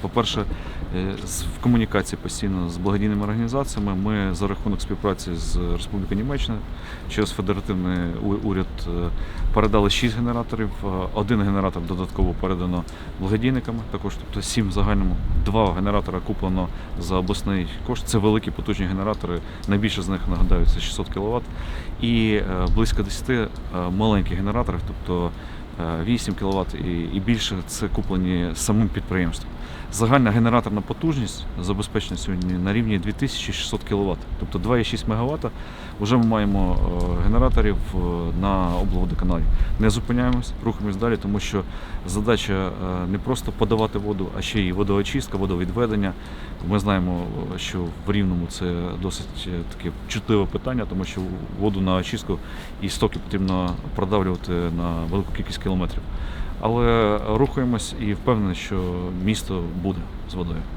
По-перше, е, в комунікації постійно з благодійними організаціями ми за рахунок співпраці з Республікою Німеччина через федеративний уряд е, передали 6 генераторів. Е, Один генератор додатково передано благодійниками, також тобто 7 в загальному. Два генератора куплено за обласний кошт. Це великі потужні генератори. Найбільше з них нагадаю це 600 кВт. І близько 10 е, маленьких генераторів, тобто е, 8 кВт і більше це куплені самим підприємством. Загальна генераторна потужність забезпечена сьогодні на рівні 2600 кВт, тобто 2,6 МВт. Вже ми маємо е, генераторів е, на облводоканалі. Не зупиняємось, рухаємось далі, тому що задача е, не просто подавати воду, а ще й водоочистка, водовідведення. Ми знаємо, що в Рівному це досить таке чутливе питання, тому що воду на очистку і стоки потрібно продавлювати на велику кількість кілометрів. Але рухаємось і впевнений, що місто буде з водою.